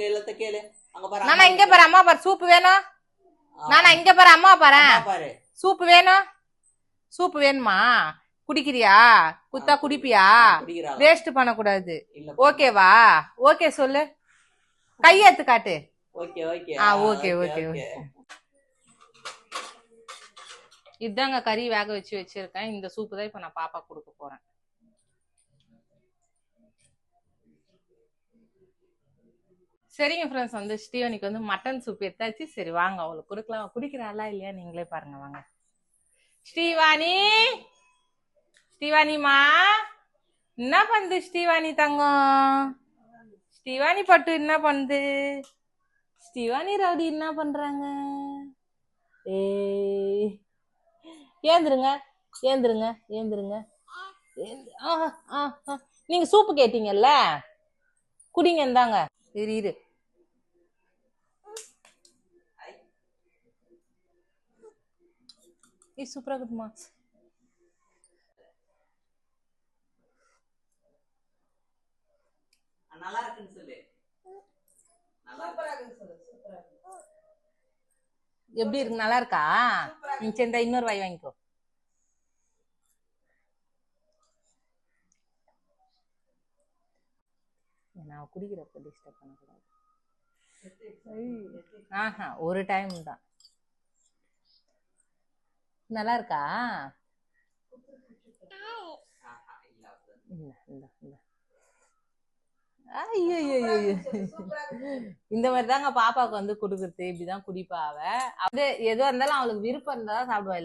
இல்லத்த கேளு அங்க பாரு நானா இங்க பாரு அம்மா பாரு சூப் வேணும் நானா இங்க பாரு அம்மா பாரு பாரு சூப் வேணும் சூப் வேணுமா குடிக்கிறியா குத்தா குடிப்பியா? வேஸ்ட் பண்ணக்கூடாது இல்ல ஓகேவா ஓகே சொல்லு கையெத்து காட்டு ஓகே ஓகே ஆ, ஓகே, ஓகே, இதாங்க கறி வேக வச்சு வச்சிருக்கேன் இந்த சூப்பு தான் இப்ப நான் பாப்பா கொடுக்க போறேன் சரிங்க ஃப்ரெண்ட்ஸ் வந்து ஸ்டீவனுக்கு வந்து மட்டன் சூப் எடுத்தாச்சு. சரி வாங்க. அவளுக்கு கொடுக்கலாம். குடிக்கிறாளா இல்லையா? நீங்களே பாருங்க வாங்க. ஸ்ரீவாணி ஸ்ரீவாணிமா என்ன பண்ணுது ஸ்ரீவாணி தங்கம்? ஸ்ரீவாணி பட்டு என்ன பண்ணுது ஸ்ரீவாணி ரவுடி என்ன பண்றாங்க? ஏந்துருங்க. ஏந்திருங்க. ஏந்திருங்க. ஏந்திருங்க நீங்க சூப்பு கேட்டீங்கல்ல? குடிங்க இந்தாங்க. இரு இரு. ஏய் சூப்பரா இருக்குமா நல்லா இருக்குன்னு சொல்லு. எப்படி இருக்கு? நல்லா இருக்கா? ம், சரி இந்தா இன்னொரு வாய் வாங்கிக்கோ. நான் குடிக்கிறப்ப டிஸ்டர்ப் பண்ணக்கூடாது. ஆஹா ஒரு டைம் தான். நல்லா இருக்கா இந்த மாதிரி தாங்க பாப்பாவுக்கு வந்து கொடுக்குறது இப்படிதான் குடிப்பா அவ அது எதுவா இருந்தாலும் அவளுக்கு விருப்பம் இருந்தா தான் சாப்பிடுவா இல்ல